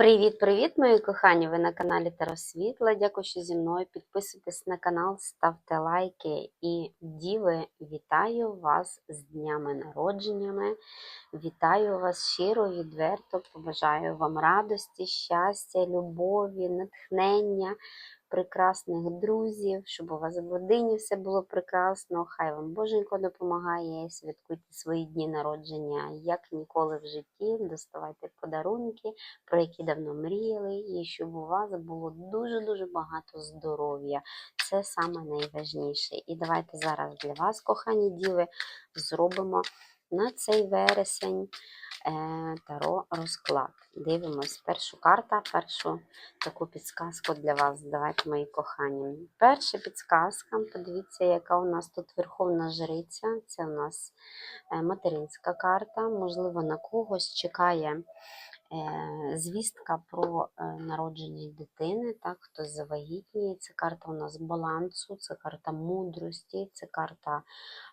Привіт-привіт, мої кохані! Ви на каналі Таросвітла. Дякую, що зі мною. Підписуйтесь на канал, ставте лайки. І діви, вітаю вас з днями народженнями. Вітаю вас щиро, відверто. Побажаю вам радості, щастя, любові, натхнення, прекрасних друзів, щоб у вас в родині все було прекрасно. Хай вам Боженько допомагає. Святкуйте свої дні народження як ніколи в житті. Доставайте подарунки про які давно мріяли, і щоб у вас було дуже-дуже багато здоров'я. Це саме найважніше. І давайте зараз для вас, кохані діви, зробимо на цей вересень таро розклад. Дивимось першу карта, першу таку підсказку для вас. Давайте, мої кохані. Перша підсказка, подивіться, яка у нас тут Верховна Жриця. Це у нас е, материнська карта. Можливо, на когось чекає е, звістка про е, народження дитини, так, хтось завагітніє. Це карта у нас балансу, це карта мудрості, це карта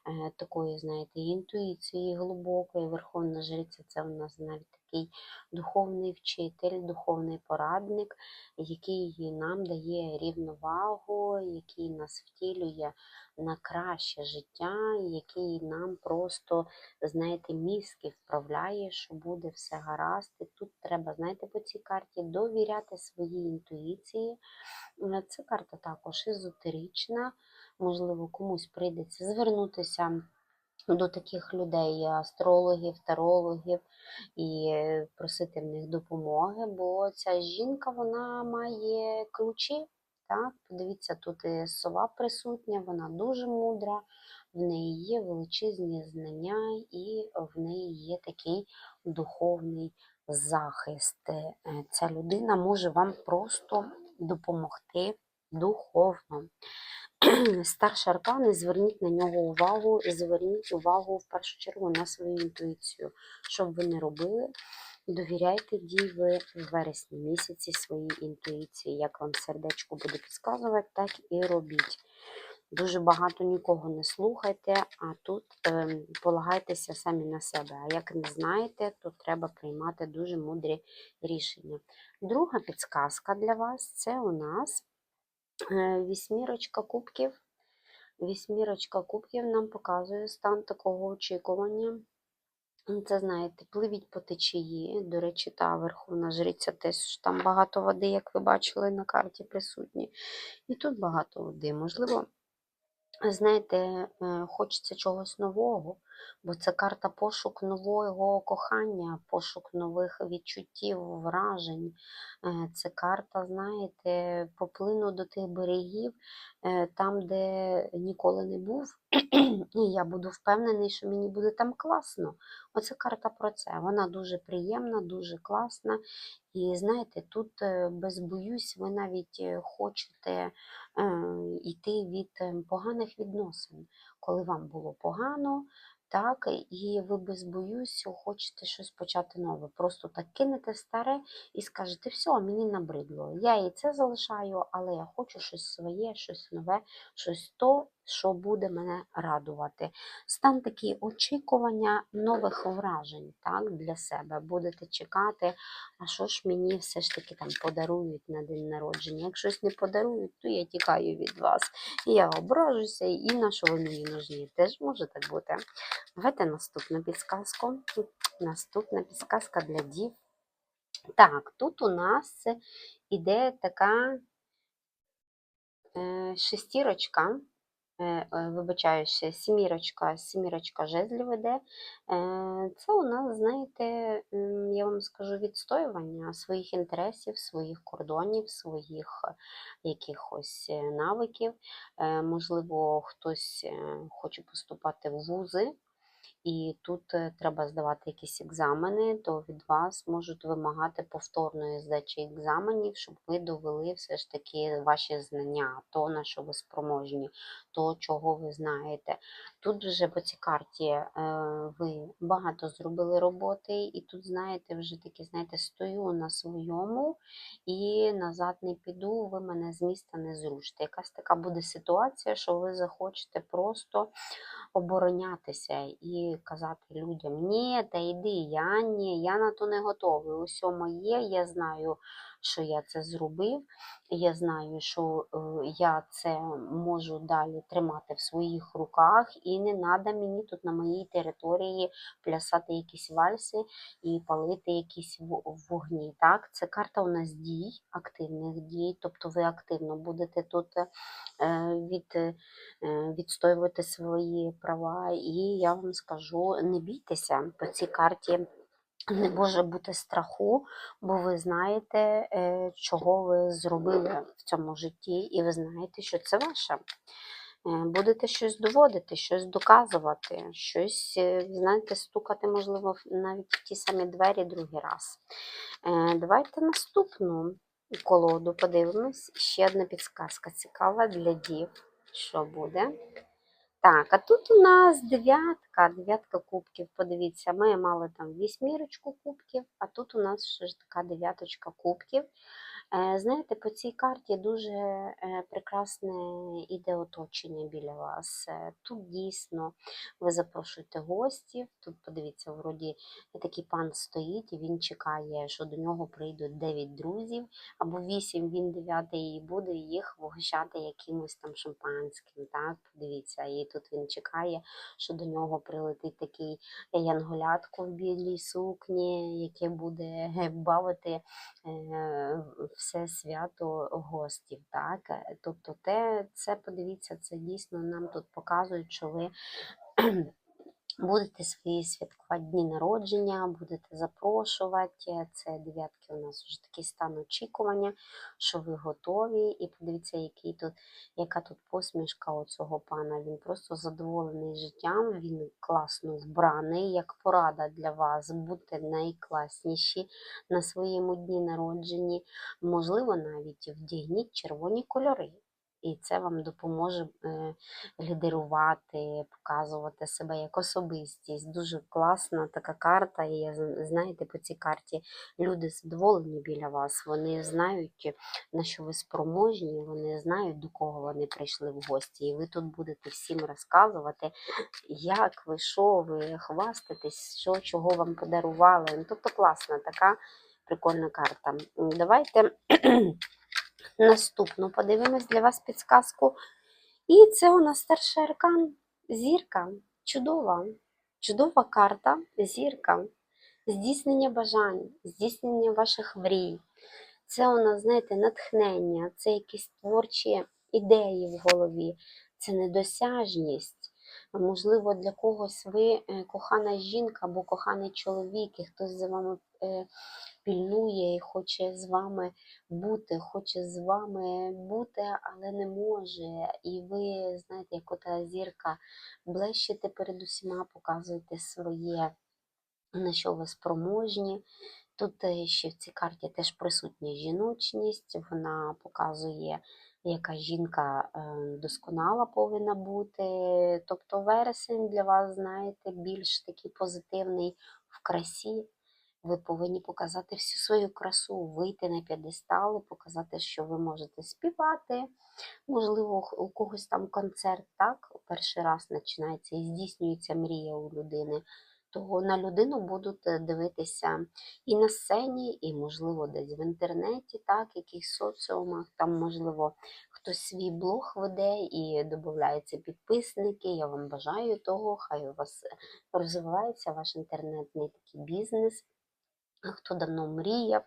е, такої, знаєте, інтуїції глибокої. Верховна жриця це у нас навіть такий духовний вчитель, духовний порадник, який нам дає рівновагу, який нас втілює на краще життя, який нам просто, знаєте, мізки вправляє, що буде все гаразд. І тут треба, знаєте, по цій карті довіряти своїй інтуїції. Це карта також езотерична, можливо, комусь прийдеться звернутися. До таких людей, астрологів, тарологів, і просити в них допомоги, бо ця жінка вона має ключі. Так? Подивіться, тут і сова присутня, вона дуже мудра, в неї є величезні знання, і в неї є такий духовний захист. Е, Ця людина може вам просто допомогти духовно. Старші аркани, зверніть на нього увагу, зверніть увагу в першу чергу на свою інтуїцію. Що б ви не робили, довіряйте діви в вересні місяці своїй інтуїції. Як вам сердечко буде підказувати, так і робіть. Дуже багато нікого не слухайте, а тут е, полагайтеся самі на себе. А як не знаєте, то треба приймати дуже мудрі рішення. Друга підсказка для вас це у нас е, вісьмірочка кубків. Вісьмірочка кубків нам показує стан такого очікування. Це, знаєте, пливіть по течії. До речі, та верховна жриця теж там багато води, як ви бачили на карті присутні. І тут багато води. Можливо, знаєте, е, хочеться чогось нового, бо це карта пошук нового кохання, пошук нових відчуттів, вражень. Е, Це карта, знаєте, поплину до тих берегів, е, там, де ніколи не був. І я буду впевнений, що мені буде там класно. Оце карта про це. Вона дуже приємна, дуже класна. І знаєте, тут е, без боюсь, ви навіть хочете йти від поганих відносин, коли вам було погано. Так, і ви без боюсь хочете щось почати нове. Просто так кинете старе і скажете, все, мені набридло. Я і це залишаю, але я хочу щось своє, щось нове, щось то, що буде мене радувати. Стан такий очікування нових вражень так, для себе. Будете чекати, а що ж мені все ж таки там подарують на день народження. Як щось не подарують, то я тікаю від вас. І я ображуся, і на що ви мені нужні. Теж може так бути. Давайте наступну підсказку. Наступна підсказка для дів. Так, тут у нас іде така е, шестірочка. Е, Вибачаюся, сімірочка, сімірочка жезлів іде. Е, Це у нас, знаєте, я вам скажу, відстоювання своїх інтересів, своїх кордонів, своїх якихось е, навиків. Можливо, хтось хоче поступати в вузи. І тут е, треба здавати якісь екзамени, то від вас можуть вимагати повторної здачі екзаменів, щоб ви довели все ж таки ваші знання, то на що ви спроможні, то чого ви знаєте. Тут вже по цій карті е, ви багато зробили роботи, і тут, знаєте, вже таки, знаєте, стою на своєму і назад не піду, ви мене з міста не зрушите. Якась така буде ситуація, що ви захочете просто оборонятися. І казати людям, ні, та йди, я ні, я на то не готовий. Усе моє, я знаю, що я це зробив, я знаю, що е, я це можу далі тримати в своїх руках, і не треба мені тут на моїй території плясати якісь вальси і палити якісь во- вогні. Так, це карта у нас дій, активних дій, тобто ви активно будете тут е, від, е, відстоювати свої права. І я вам скажу, не бійтеся по цій карті. Не може бути страху, бо ви знаєте, е, чого ви зробили в цьому житті, і ви знаєте, що це ваше. Е, Будете щось доводити, щось доказувати, щось, е, знаєте, стукати, можливо, навіть в ті самі двері другий раз. Давайте наступну колоду подивимось. Ще одна підсказка цікава для дів. Що буде? Так, а тут у нас дев'ятка, дев'ятка кубків. Подивіться, ми мали там вісьмірочку кубків, а тут у нас ще ж така дев'яточка кубків. Е, Знаєте, по цій карті дуже е, прекрасне іде оточення біля вас. Е, Тут дійсно ви запрошуєте гостів. Тут, подивіться, вроді такий пан стоїть і він чекає, що до нього прийдуть 9 друзів, або 8, він дев'ятий, і буде їх вгощати якимось там шампанським. Так, подивіться, і тут він чекає, що до нього прилетить такий янголятко в білій сукні, яке буде бавити все свято гостів. Так? Е, Тобто, те, це подивіться, це дійсно нам тут показують, що ви будете свої святкувати дні народження, будете запрошувати. Це дев'ятки у нас вже такий стан очікування, що ви готові. І подивіться, який тут, яка тут посмішка у цього пана. Він просто задоволений життям, він класно вбраний, як порада для вас. Будьте найкласніші на своєму дні народженні. Можливо, навіть вдягніть червоні кольори. І це вам допоможе е, лідерувати, показувати себе як особистість. Дуже класна така карта. І знаєте, по цій карті люди задоволені біля вас. Вони знають, на що ви спроможні, вони знають, до кого вони прийшли в гості. І ви тут будете всім розказувати, як ви, що ви, хвастатись, що чого вам подарували. Ну, тобто класна така прикольна карта. Давайте. Наступну подивимось для вас підсказку. І це у нас старший аркан. Зірка. Чудова. Чудова карта, зірка. Здійснення бажань, здійснення ваших мрій. Це у нас, знаєте, натхнення, це якісь творчі ідеї в голові, це недосяжність. Можливо, для когось ви е, кохана жінка або коханий чоловік, і хтось за вами е, пільнує і хоче з вами бути, хоче з вами бути, але не може. І ви, знаєте, як ота зірка, блещете перед усіма, показуєте своє, на що ви спроможні. Тут е, ще в цій карті теж присутня жіночність, вона показує, яка жінка е, досконала повинна бути. Тобто вересень для вас, знаєте, більш такий позитивний в красі. Ви повинні показати всю свою красу, вийти на п'єдестал і показати, що ви можете співати. Можливо, у когось там концерт, так, перший раз починається і здійснюється мрія у людини. То на людину будуть е, дивитися і на сцені, і, можливо, десь в інтернеті, так, якихось соціумах, там, можливо, хтось свій блог веде і додаються підписники. Я вам бажаю того, хай у вас е, розвивається ваш інтернетний такий бізнес. Хто давно мріяв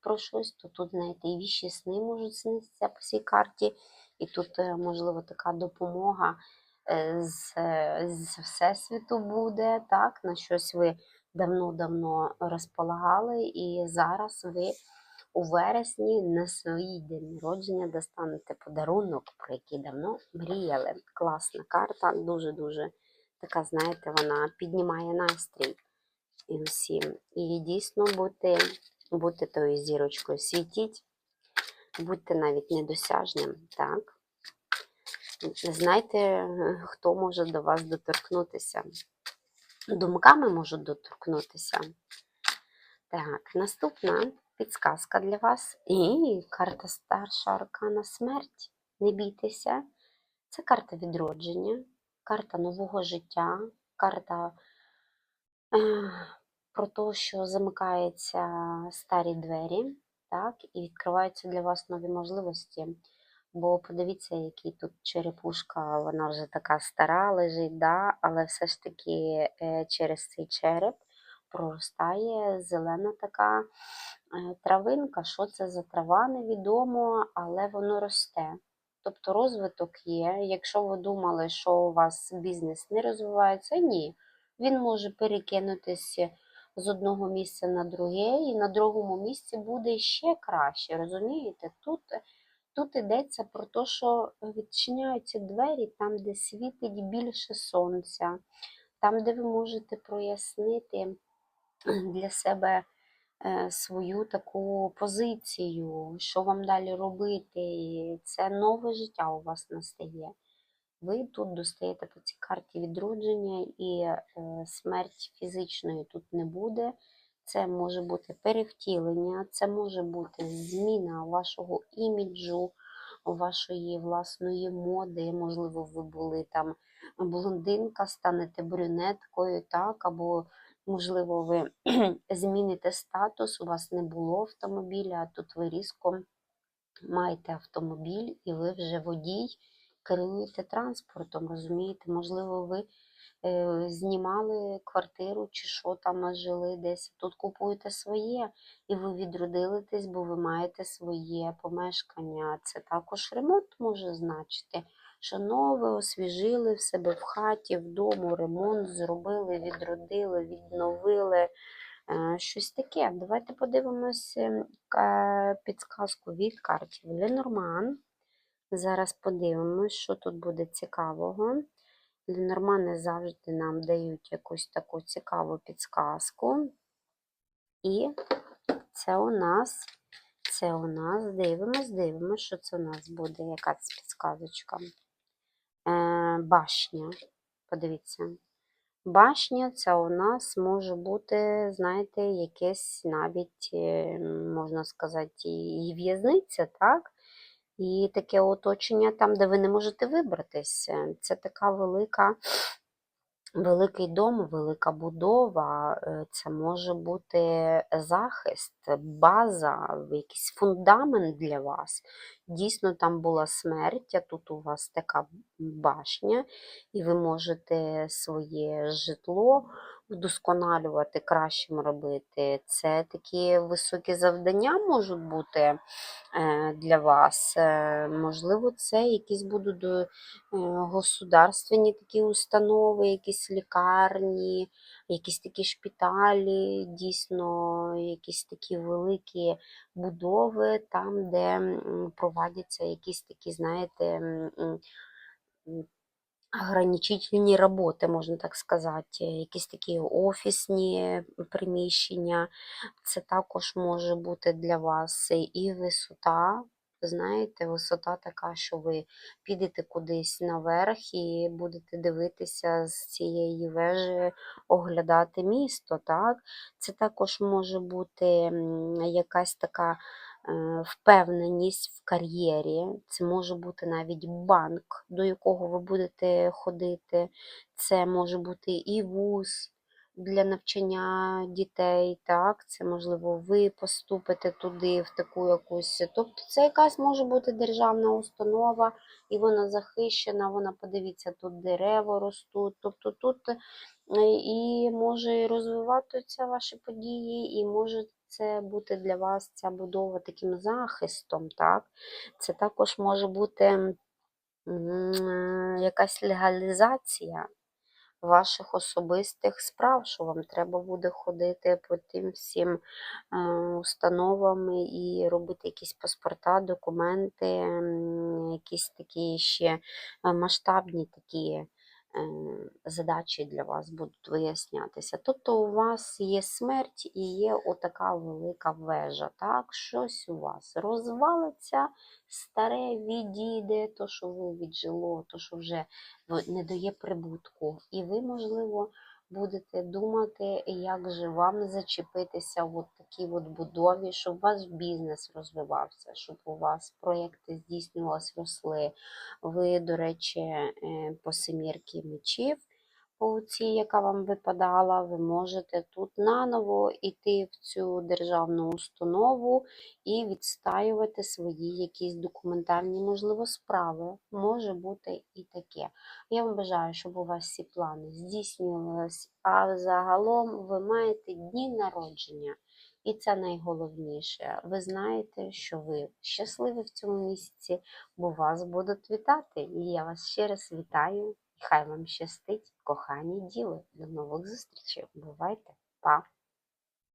про щось, то тут, знаєте, і віщі сни можуть снитися по цій карті, і тут, е, можливо, така допомога з, з Всесвіту буде, так, на щось ви давно-давно розполагали, і зараз ви у вересні на свій день народження достанете подарунок, про який давно мріяли. Класна карта, дуже-дуже така, знаєте, вона піднімає настрій і усім. І дійсно бути, бути тою зірочкою, світіть, будьте навіть недосяжним, так? Знайте, хто може до вас доторкнутися. Думками можуть доторкнутися. Так, наступна підсказка для вас. І карта старша аркана смерть. Не бійтеся. Це карта відродження, карта нового життя, карта Е, Про те, що замикаються старі двері, так, і відкриваються для вас нові можливості. Бо подивіться, який тут черепушка, вона вже така стара лежить, да, але все ж таки е, через цей череп проростає зелена така е, травинка. Що це за трава, невідомо, але воно росте. Тобто розвиток є. Якщо ви думали, що у вас бізнес не розвивається, ні. Він може перекинутися з одного місця на друге, і на другому місці буде ще краще. Розумієте? Тут Тут йдеться про те, що відчиняються двері там, де світить більше сонця, там, де ви можете прояснити для себе е, свою таку позицію, що вам далі робити. І Це нове життя у вас настає. Ви тут достаєте по цій карті відродження, і е, смерть фізичної тут не буде. Це може бути перевтілення, це може бути зміна вашого іміджу, вашої власної моди. Можливо, ви були там блондинка, станете брюнеткою, так, або, можливо, ви зміните статус, у вас не було автомобіля, а тут ви різко маєте автомобіль і ви вже водій, керуєте транспортом, розумієте? Можливо, ви знімали квартиру чи що там жили десь. Тут купуєте своє, і ви відродилитесь, бо ви маєте своє помешкання. Це також ремонт може значити. Що нове освіжили в себе в хаті, вдома, ремонт зробили, відродили, відновили. Е, Щось таке. Давайте подивимось е, підсказку від картів Ленорман. Зараз подивимось, що тут буде цікавого. Ленормани завжди нам дають якусь таку цікаву підсказку. І це у нас, це у нас, дивимось, дивимось, що це у нас буде, яка це підсказочка. Е, башня. Подивіться. Башня це у нас може бути, знаєте, якесь навіть, е, можна сказати, і в'язниця, так? І таке оточення там, де ви не можете вибратися. Це така велика, великий дом, велика будова. е, Це може бути захист, база, якийсь фундамент для вас. Дійсно, там була смерть, а тут у вас така башня, і ви можете своє житло вдосконалювати, кращим робити. Це такі високі завдання можуть бути е, для вас. Е, Можливо, це якісь будуть е, государственні такі установи, якісь лікарні, якісь такі шпиталі, дійсно, якісь такі великі будови, там, де проводяться якісь такі, знаєте, ограничительні роботи, можна так сказати, якісь такі офісні приміщення. Це також може бути для вас і висота. Знаєте, висота така, що ви підете кудись наверх і будете дивитися з цієї вежі, оглядати місто. так? Це також може бути якась така впевненість в кар'єрі. Це може бути навіть банк, до якого ви будете ходити. Це може бути і вуз для навчання дітей. так? Це, можливо, ви поступите туди, в таку якусь. Тобто це якась може бути державна установа, і вона захищена, вона, подивіться, тут дерева ростуть. Тобто тут е, і може розвиватися ваші події, і може це бути для вас ця будова таким захистом. так? Це також може бути якась легалізація ваших особистих справ, що вам треба буде ходити по тим всім е, установам і робити якісь паспорта, документи, якісь такі ще е, масштабні такі задачі для вас будуть вияснятися. Тобто у вас є смерть і є отака велика вежа. Так, щось у вас розвалиться, старе відійде, то, що ви віджило, то, що вже не дає прибутку. І ви, можливо, будете думати, як же вам зачепитися в от такій от будові, щоб ваш бізнес розвивався, щоб у вас проєкти здійснювалися, росли. Ви, до речі, е, по семірки мечів. Пауці, яка вам випадала, ви можете тут наново йти в цю державну установу і відстаювати свої якісь документальні, можливо, справи. Може бути і таке. Я вам бажаю, щоб у вас всі плани здійснювалися, а загалом ви маєте дні народження. І це найголовніше. Ви знаєте, що ви щасливі в цьому місяці, бо вас будуть вітати. І я вас ще раз вітаю. Хай вам щастить, кохані діли. До нових зустрічей. Бувайте, па!